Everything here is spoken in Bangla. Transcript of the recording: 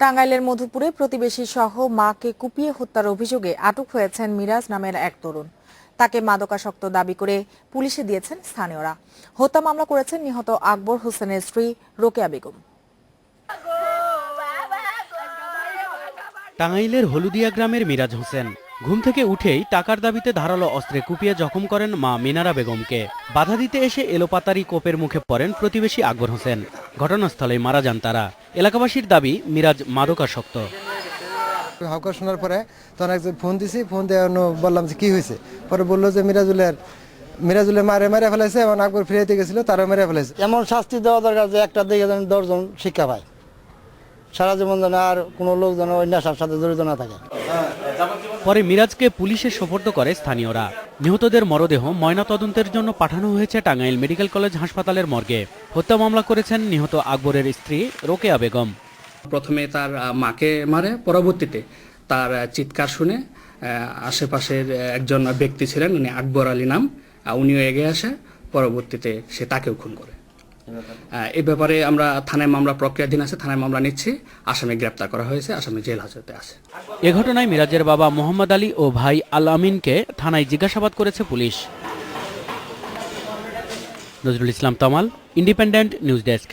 টাঙ্গাইলের মধুপুরে প্রতিবেশী সহ মাকে কুপিয়ে হত্যার অভিযোগে আটক হয়েছেন মিরাজ নামের এক তরুণ। তাকে মাদকাসক্ত দাবি করে পুলিশে দিয়েছেন স্থানীয়রা। হত্যা মামলা করেছেন নিহত আকবর হোসেনের স্ত্রী রোকেয়া বেগম। টাঙ্গাইলের হলুদিয়া গ্রামের মিরাজ হোসেন ঘুম থেকে উঠেই টাকার দাবিতে ধারালো অস্ত্রে কুপিয়ে জখম করেন মা মিনারা বেগমকে। বাধা দিতে এসে এলোপাতারি কোপের মুখে পড়েন প্রতিবেশী আকবর হোসেন। ঘটনাস্থলে মারা যান তারা। এলাকাবাসীর দাবি মিরাজ মাদকাসক্ত। হাউকা শোনার পরে তখন একজন ফোন দিছি ফোন দিয়ে বললাম যে কি হয়েছে? পরে বলল যে মিরাজুলের মিরাজুলের মারে মারে ফেলাইছে এবং আকবর ফিরাইতে গেছিল তারও মেরে ফেলাইছে। এমন শাস্তি দেওয়া দরকার যে একটা দিকে যেন দশজন শিক্ষা পায়। সারা জীবন যেন আর কোনো লোক যেন ওই নেশার সাথে জড়িত না থাকে। পরে মিরাজকে পুলিশে সোপর্দ করে স্থানীয়রা। নিহতদের মরদেহ ময়নাতদন্তের জন্য পাঠানো হয়েছে টাঙ্গাইল মেডিকেল কলেজ হাসপাতালের মর্গে। হত্যা মামলা করেছেন নিহত আকবরের স্ত্রী রোকেয়া বেগম। প্রথমে তার মাকে মারে পরবর্তীতে তার চিৎকার শুনে আশেপাশের একজন ব্যক্তি ছিলেন উনি আকবর আলী নাম উনিও এগিয়ে আসে পরবর্তীতে সে তাকেও খুন করে। এ ব্যাপারে আমরা থানায় মামলা প্রক্রিয়াধীন আছে থানায় মামলা নিচ্ছি আসামি গ্রেপ্তার করা হয়েছে আসামি জেল হাজতে আছে। এ ঘটনায় মিরাজের বাবা মোহাম্মদ আলী ও ভাই আল আমিনকে থানায় জিজ্ঞাসাবাদ করেছে police. Nazrul Islam Tamal independent news desk